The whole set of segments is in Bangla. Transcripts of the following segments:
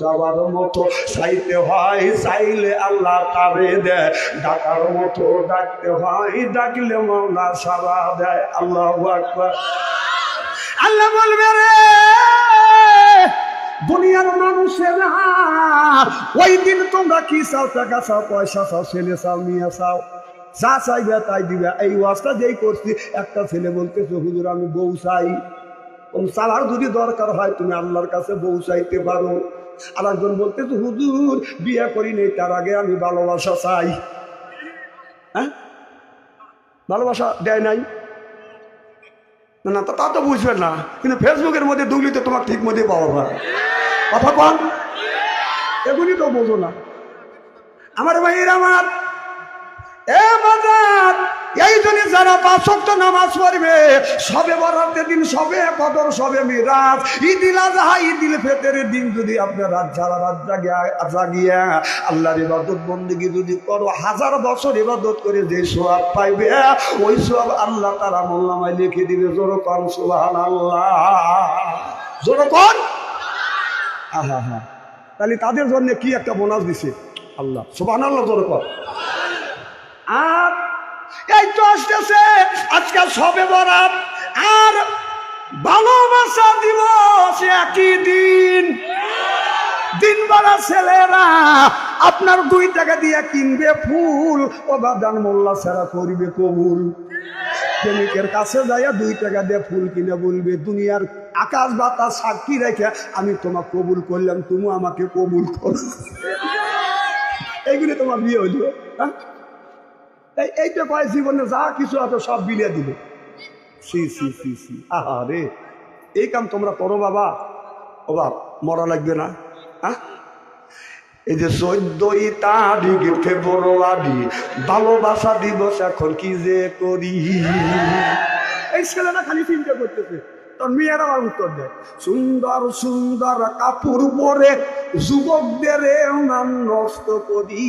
চাওয়ার মতো, চাইতে হয় চাইলে আল্লাহ তারে দেয়। ডাকার মতো ডাকতে হয়, ডাকলে মাওলা সারা দেয়। আল্লাহ আল্লাহ বলবে রে, দুনিয়ার মানুষেরা, ওই দিন তোমরা কি চাও, টাকা চাও, পয়সা চাও, ছেলে চাও, মেয়ে চাও? যা চাইবে তাই দিবে। এই ওয়াজটা যেই করছি, একটা ছেলে বলতেছে, হুজুর, আমি বউ চাই। চালার যদি দরকার হয়, তুমি আল্লাহর কাছে বউ চাইতে পারো। আর একজন বলতেছে, হুজুর, বিয়ে করি নেই, তার আগে আমি ভালোবাসা চাই। হ্যাঁ? ভালোবাসা দেয় নাই? না তা, তো বুঝবেন না। কিন্তু ফেসবুকের মধ্যে দুগলি তো তোমার ঠিক মধ্যে পাওয়া যায়। কথা কন এগুলি তো বোঝো না। আমার ভাইয়ের, আমার এই জন্য যারা শক্ত নামাজ পড়বে, সবে বরাতের দিন, সবে কদর সবে মিরাজ ঈদিল আজহা ঈদিল ফেতের দিন যদি আপনার সারা রাত জাগিয়া জাগিয়া আল্লাহর ইবাদত, বন্দিগি যদি করো, হাজার বছর ইবাদত করে যে সোয়াব পাইবে, ওই সোয়াব আল্লাহ তারা মোল্লামায় লিখে দিবে, জোর কন সুবাহান আল্লাহ জোর কন আহা হা তাহলে তাদের জন্য কি একটা বোনাস দিছে? আল্লাহ সুবাহান আল্লাহ জোর কর। আর এই তো আসতেছে, আজকাল সবে বরাত। আর ভালোবাসা দিবস একই দিন। দিন বেলা ছেলেরা আপনার দুই টাকা দিয়ে কিনবে ফুল, ও বাদান মোল্লা ছাড়া করবে কবুল। প্রেমিকের কাছে যাইয়া দুই টাকা দিয়ে ফুল কিনে বলবে, দুনিয়ার আকাশ বাতাস সাক্ষী রেখে আমি তোমার কবুল করলাম, তুমি আমাকে কবুল করো। এইগুলি তোমার বিয়ে হইল হ্যাঁ? এইটা কয় জীবনে যা কিছু আছে সব বিলিয়ে দিল সি সি সি সি। আহা রে। এই কাম তোমরা করো বাবা। ও মরা লাগবে না। হ্যাঁ এই যে চোদ্দই তারিখ, ফেব্রুয়ারি, ভালোবাসা দিবস এখন কি যে করি? এই ছেলেটা খালি চিন্তা করতেছে। তোর মেয়েরা উত্তর দেয়। সুন্দর সুন্দর কাপড় পরে যুবকদের নাম নষ্ট করি।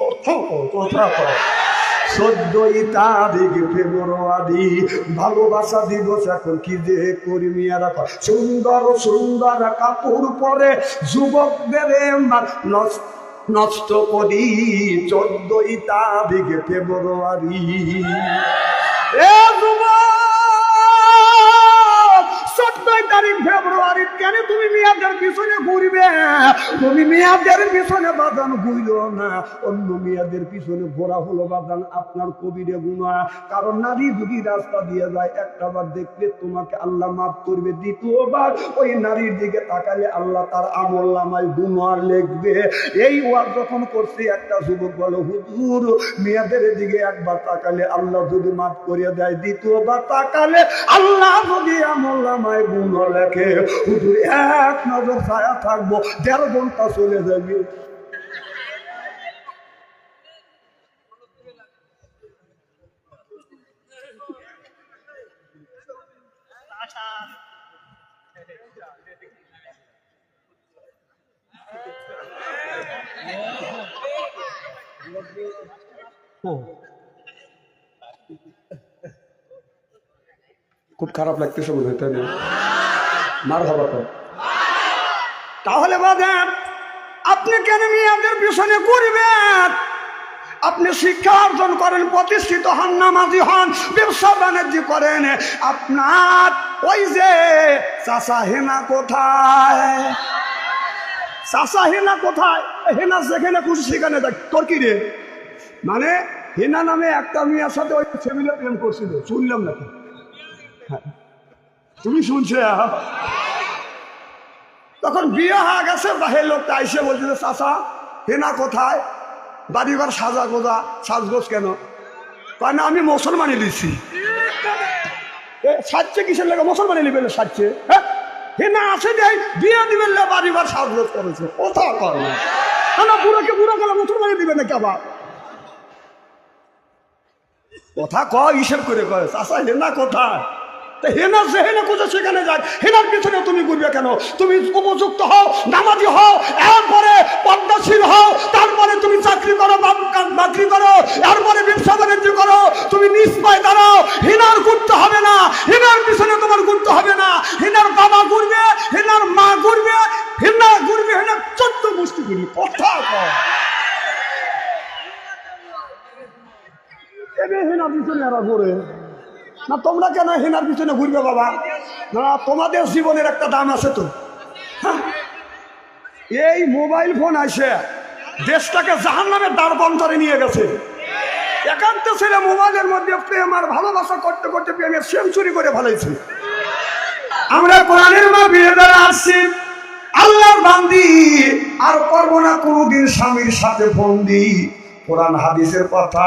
কথা কথা। চোদ্দই তারিখ ফেব্রুয়ারি, ভালোবাসা দিবস, এখন কি যে কর্মী আর সুন্দর সুন্দর কাপড় পরে যুবকদের নষ্ট নষ্ট করি চোদ্দই তারিখ ফেব্রুয়ারি। এ চোদ্দই তারিখ ফেব্রুয়ারি কেন তুমি মেয়াদের পিছনে ঘুরবে? তুমি মেয়াদের পিছনে বাদান ঘুরল না। অন্য মেয়াদের পিছনে ঘোরা হলো বাদান। আপনার কবিরে গুণা। কারণ নারী যদি রাস্তা দিয়ে যায়, একটা বার দেখলে তোমাকে আল্লাহ মাফ করবে। দ্বিতীয়বার ওই নারীর দিকে তাকালে আল্লাহ তার আমল নামায় গুণা লিখবে। এই ওয়ার যখন করছে, একটা যুবক বলো, হুজুর, মেয়েদের দিকে একবার তাকালে আল্লাহ যদি মাফ করিয়ে দেয়, দ্বিতীয়বার তাকালে আল্লাহ যদি আমল নামায় গুণ লেখে হুজুর এক নজর ছায়া থাকব দেড় ঘণ্টা চলে যাবে। খুব খারাপ লাগতেছে মনে হয় তাই না? মার হবা তো। তাহলে বাদেন, আপনি কেন মেয়েদের পিছনে করবেন আপনি শিক্ষা অর্জন করেন, প্রতিষ্ঠিত হন, নামাজি হন, ব্যবসা বাণিজ্য করেন। আপনার ওই যে চাষা হেনা কোথায়? চাষা হেনা কোথায়? হেনা যেখানে খুশি সেখানে দেখ, তোর কি রে? মানে হেনা নামে একটা মেয়ের সাথে ওই ফ্যামিলি প্রেম করছিল, শুনলাম নাকি। তুমি শুনছে? তখন বিয়ে হয়ে গেছে বাহের লোকটা এসে বলছে যে চাষা হেনা কোথায়? বাড়িঘর সাজা গোজা সাজগোজ কেন? কয় না আমি মুসলমানই দিচ্ছি সাজছে কিসের লেগে? মুসলমানি নিবেন সাজছে। হ্যাঁ? হেনা আছে যে বিয়ে দিবেন না বাড়িঘর সাজগোজ করেছে। কোথা কর না। না, না বুড়োকে বুড়ো গেলে মুসলমানি দিবেন নাকি আবার? কথা কয় হিসেব করে কয় চাষা হেনা কোথায়? তা হেনা হেনা কোথায় সেখানে যাক হেনার পিছনে তুমি ঘুরবে কেন? তুমি উপযুক্ত হও, নামাজি হও, এরপরে পদ্মাশীল হও, তারপরে তুমি চাকরি করো বাকরি করো, এরপরে ব্যবসা বাণিজ্য করো, তুমি নিজ পায়ে দাঁড়াও, হেনার ঘুরতে হবে না, হেনার পিছনে তোমার ঘুরতে হবে না, হেনার বাবা ঘুরবে, হেনার মা ঘুরবে, হেনা ঘুরবে, হেনা করি কথা কয়। এবে হেনার পিছনে এরা ঘুরে। না, তোমরা কেন হেনার পিছনে ঘুরবে বাবা? না, তোমাদের জীবনের একটা দাম আছে তো। হ্যাঁ? এই মোবাইল ফোন আসে দেশটাকে জাহান নামের দ্বার বন্ধরে নিয়ে গেছে। একান্ত ছেলে মোবাইলের মধ্যে প্রেম আর ভালোবাসা করতে করতে প্রেমের সেঞ্চুরি করে ফেলেছে আমরা কোরআনের মা বিয়ে দ্বারা আসছি, আল্লাহর বান্দি, আর করব না কোনোদিন স্বামীর সাথে বন্দি কোরআন হাদিসের কথা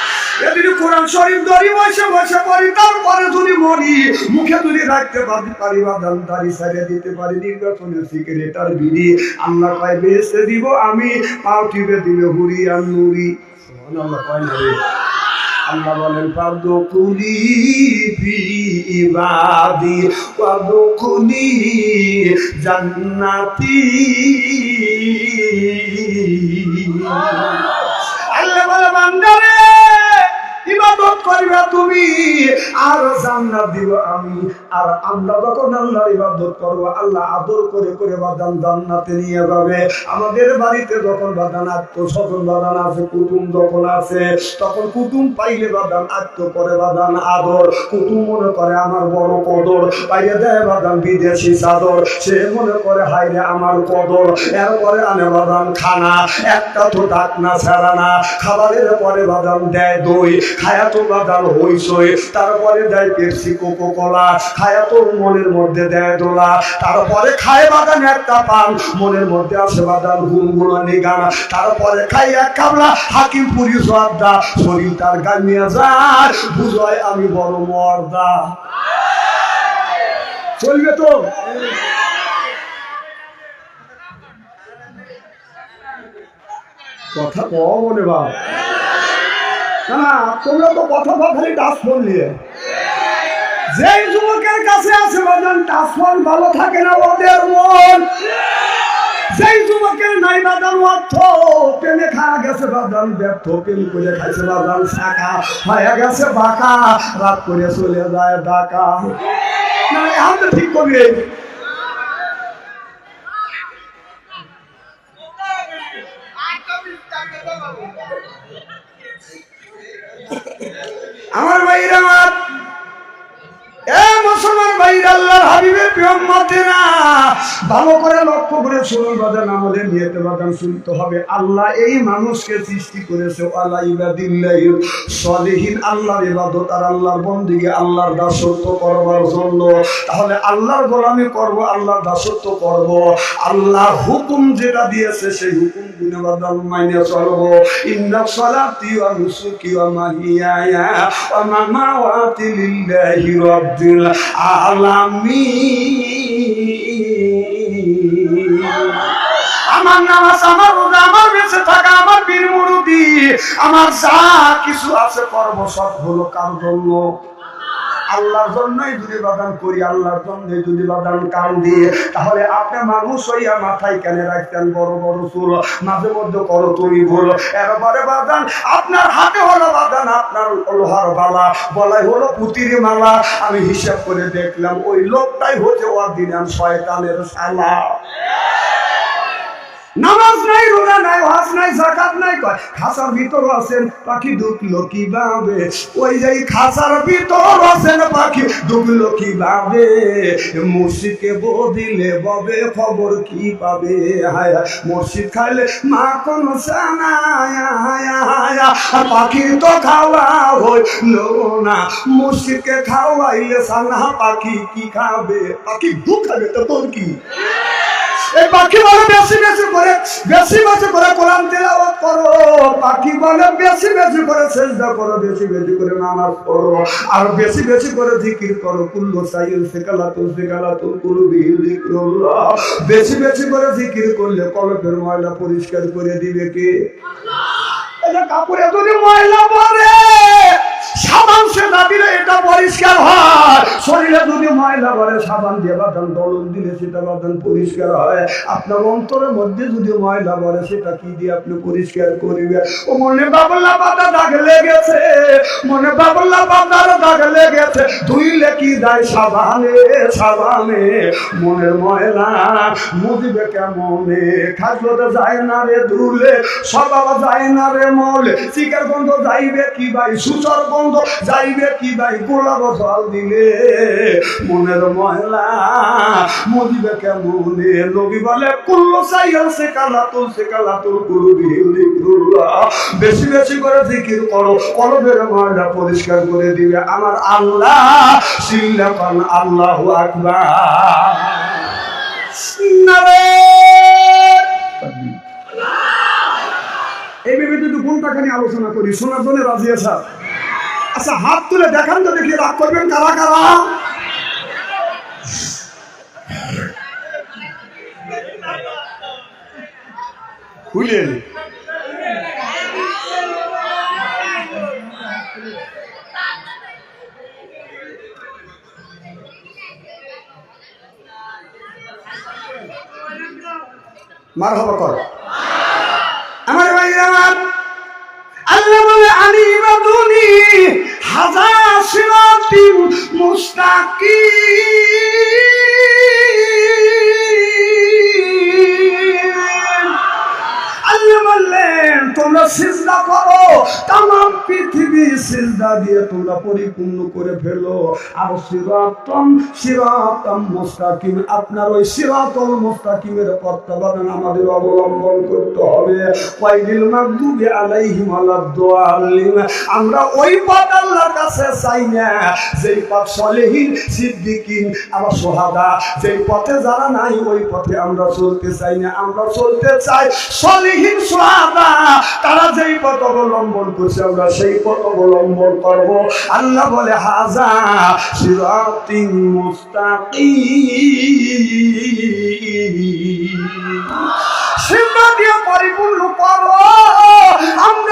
এদিকে কোরআন শরীফ ধরি বসে বসে পড়ি তারপরে যদি মরি মুখে রাখতে পারি পারি বা সারিয়ে দিতে পারি নির্বাচনে সিগারেট আর বিড়ি। আল্লাহ কয় বেসে দিব আমি পাও টিপে দিবে হুরি আর নুরি। সুবহানাল্লাহ কয় না আল্লাহ বলেন ফি ইবাদি জান্নাতি। আল্লাহ বলে বান্দারে ইবাদত তুমি, আর জান্নাত দিব আমি। আর আমরা যখন আল্লাহর ইবাদত করব, আল্লাহ আদর করে করে বাদান জান্নাতে নিয়ে যাবে। আমাদের বাড়িতে যখন বাদান আত্মস্বজন, বাদান আছে, কুটুম যখন আছে, তখন কুটুম পাইলে বাদান আত্ম করে বাদান আদর। কুটুম মনে করে আমার বড় কদর, পাইলে দেয় বাদান বিদেশি চাদর। সে মনে করে হাইরে আমার কদর। এরপরে আনে বাদাম খানা। একটা তো ডাক না ছাড়া না, খাবারের পরে বাদাম দেয় দই। খায়া তো বাদাম হইসই তারপরে দেয় পেপসি কোকো কলা খায়া তোর মনের মধ্যে দেয় দোলা, তারপরে খায় বাদাম একটা পান, মনের মধ্যে আসে বাদাম তারপরে খাই এক হাকিম পুরি সোয়াদা শরীর তার যায়, বুঝয় আমি বড় মর্দা। চলবে তো? কথা কও মনে বা না, তোমরা তো কথা টাচ ফোন নিয়ে। যেই যুবকের কাছে আছে বাজান টাচ ফোন ভালো থাকে না ওদের মন। যেই যুবকের নাই বাদান অর্থ প্রেমে খাওয়া গেছে বাদান ব্যর্থ প্রেম করে খাইছে বাদান শাখা হয়ে গেছে বাঁকা, রাত করে চলে যায় ডাকা না, এখন ঠিক করবে। আমার ভাইরা আমার আল্লাহর আল্লাহ আল্লাহ দাসত্ব করবার জন্য। তাহলে আল্লাহর গোলামি করব, আল্লাহর দাসত্ব করব। আল্লাহর হুকুম যেটা দিয়েছে, সেই হুকুম গুনে বাদান মাইনে চলবো। রাব্বিল আলামিন আমার নামাজ, আমার আমার বেঁচে থাকা, আমার বীর মুরুদি আমার যা কিছু আছে করব সব হলো কার জন্য? আল্লাহর জন্যই যদি বাদান করি, আল্লাহর জন্যই যদি বাদান কান দিয়ে, তাহলে আপনি মানুষ হইয়া মাথায় কেন রাখতেন, বড় বড় চুল, মাঝে মধ্যে করো তুমি ভুল। এরপরে বাদান আপনার হাতে হলো বাদান আপনার লোহার বালা বলাই হলো পুতির মালা। আমি হিসাব করে দেখলাম, ওই লোকটাই হচ্ছে অদিনান শয়তানের শালা। নামাজ নাই, রোজা নাই হাস নাই জাকাত নাই, কয়, খাসার ভিতর আছেন পাখি ঢুকলো কীভাবে? ওই যে খাসার ভিতর আছেন পাখি ঢুকলো কীভাবে? মসজিদকে বদিলে ববে, খবর কি পাবে? হায় মসজিদ খাইলে মা কোন আর পাখির তো খাওয়া হইল না মসজিদকে খাওয়াইলে সানা পাখি কি খাবে? পাখি খাবে তো তোর কি? এই পাখি বলে বেশি বেশি করে, বেশি বেশি করে কোরআন তেলাওয়াত করো। পাখি বলে বেশি বেশি করে সেজদা করো, বেশি বেশি করে নামাজ পড়ো। আর বেশি বেশি করে জিকির করো। কুল্লু সাইল সেকালা তো সেকালা তো কুলু বিহিল জিক্রুল্লাহ বেশি বেশি করে জিকির করলে কলপের ময়লা পরিষ্কার করে দিবে কে? আল্লাহ এটা কাপড়ে যদি ময়লা পড়ে সাবান দিলে এটা পরিষ্কার হয়। শরীরে যদি ময়লা করে সাবান দিয়ে দলন দিলে সেটা পরিষ্কার হয়। আপনার অন্তরের মধ্যে যদি ময়লা করে সেটা কি দিয়ে আপনি পরিষ্কার করিবে ও মনে পাতা দাগ লেগেছে, মনে পাতার দাগ লেগেছে। ধুইলে কি যায় সাবানে সাবানে? মনের ময়লা মুদিবে কেমনে? খাজতে যায় না রে ধুলে সবাব যায় না রে মলে। চিকের গন্ধ যাইবে কি ভাই? সুচর গন্ধ যাইবে কি ভাই? গোলাপ জল দিলে মনের ময়লা মুদিবে কেমনে? নবী বলে কুল্লো সাইয়াল সে কালা তুল সে কালা কুল্লাহ বেশি বেশি করে জিকির করো কলবের ময়লা পরিষ্কার করে দিবে। আমার আল্লাহ সিল্লা পান আল্লাহ আকবার। এই ভেবে যদি কোনটাখানি আলোচনা করি শোনার জন্য রাজি আছা আচ্ছা হাত তুলে দেখান তো দেখি রাগ করবেন কারা কারা। মার হবা কর। আমার ভাই আমার সিরাতিন মুস্তাকিম। তোমরা সিজদা করো। তাম পৃথিবী সিজদা দিয়ে তোমরা পরিপূর্ণ করে ফেলো। আর সিরাতম সিরাতম মুস্তাকিম। আপনার ওই সিরাতল মুস্তাকিমের পথটা আমাদের অবলম্বন করতে হবে। ওয়াইদিল মাগদুবি আলাইহিম আলাদ-দাল্লিন আমরা ওই পথ আল্লাহর কাছে চাই না। যেই পথ সলেহীন, সিদ্দিকিন আবার সোহাদা। যেই পথে যারা নাই, ওই পথে আমরা চলতে চাই না। আমরা চলতে চাই সলিহীন সোহাদা। তারা যেই পথ অবলম্বন করছে, আমরা সেই পথ অবলম্বন করব। আল্লাহ বলে, হাজা সিরাতিন মুস্তাকিম।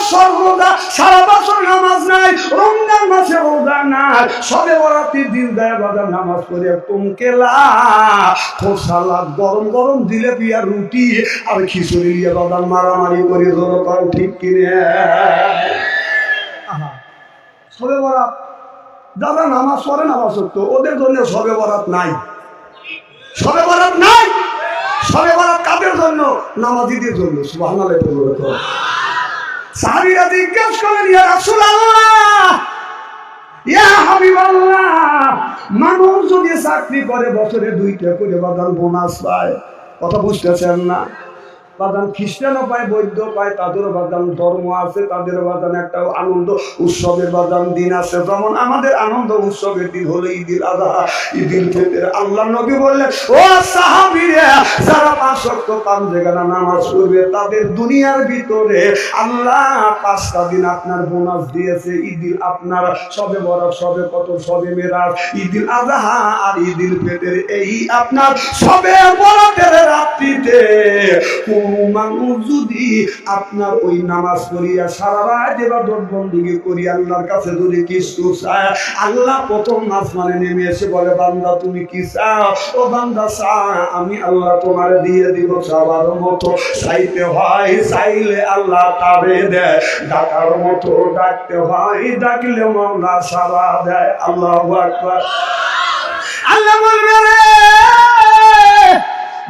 বছর রোজা সারা বছর নামাজ নাই, রমজান মাসে রোজা নাই। সবে বরাতির দিন দেয় বাজার নামাজ করে তুমকেলা সালাদ গরম গরম দিলে পিয়া রুটি আর খিচুড়ি দিয়ে বাদাম মারামারি করে ধরো, কারণ ঠিক কিনে। সবে বরাত। যারা নামাজ পড়ে নামাজ পড়তো, ওদের জন্য সবে বরাত নাই। সবে বরাত নাই? সবে বরাত কাদের জন্য? নামাজিদের জন্য তো সাহাবীরা জিজ্ঞেস করলেন, ইয়া রাসূলুল্লাহ, ইয়া হাবিবাল্লাহ, মানুষ যদি চাকরি করে, বছরে দুইটা করে বাদাল বোনাস পায়। কথা বুঝতেছেন না। বাদান খ্রিস্টানও পায় বৈদ্য পায়, তাদেরও বাদান ধর্ম আছে তাদের বাদান একটা আনন্দ উৎসবের বাদান দিন আছে। যেমন আমাদের আনন্দ উৎসবের দিন হলো ঈদিল আজহা ঈদিল ফিতর আল্লাহ নবী বললেন, ও সাহাবীরা, যারা ওয়াক্ত পাঁচ জায়গা নামাজ পড়বে, তাদের দুনিয়ার ভিতরে আল্লাহ পাঁচটা দিন আপনার বোনাস দিয়েছে। ঈদিল আপনার সবে বড় সবে কত সবে মেরাজ। ঈদিল আজহা আর ঈদিল ফিতর এই আপনার সবে বড়দের রাত্রিতে কোন মানুষ যদি আপনার ওই নামাজ পড়িয়া সারা রাত এবার দোটবন্দিকে করি, আল্লাহর কাছে যদি কিছু চায়, আল্লাহ প্রথম আসমানে নেমে এসে বলে, বান্দা, তুমি কি চাও? ও বান্দা চা আমি আল্লাহ তোমার দিয়ে দিব চাবার মতো। চাইতে হয়, চাইলে আল্লাহ তাবে দেয়। ডাকার মতো ডাকতে হয় ডাকলে মামলা সারা দেয়। আল্লাহ আল্লাহ বলবে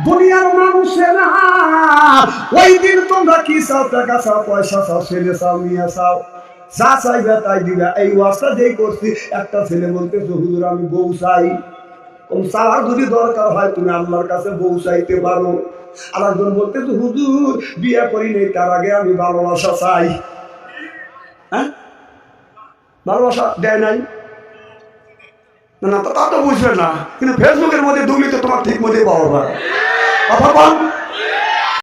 দুনিয়ার মানুষেরা, ওই দিন তোমরা কি চাও? টাকা চাও, পয়সা চাও, ছেলে চাও, মেয়ে চাও। যা চাইবে তাই দিবে। এই ওয়াজটা যেই করছি, একটা ছেলে বলতে হুজুর, আমি বউ চাই। চাওয়ার যদি দরকার হয়, তুমি আল্লাহর কাছে বউ চাইতে পারো। আর একজন বলতেছে হুজুর, বিয়ে করি নেই, তার আগে আমি ভালোবাসা চাই। হ্যাঁ? ভালোবাসা দেয় নাই? না তা তা বুঝবে না। কিন্তু ফেসবুকের মধ্যে দুর্নীতি তোমার ঠিক মধ্যে পাওয়া বল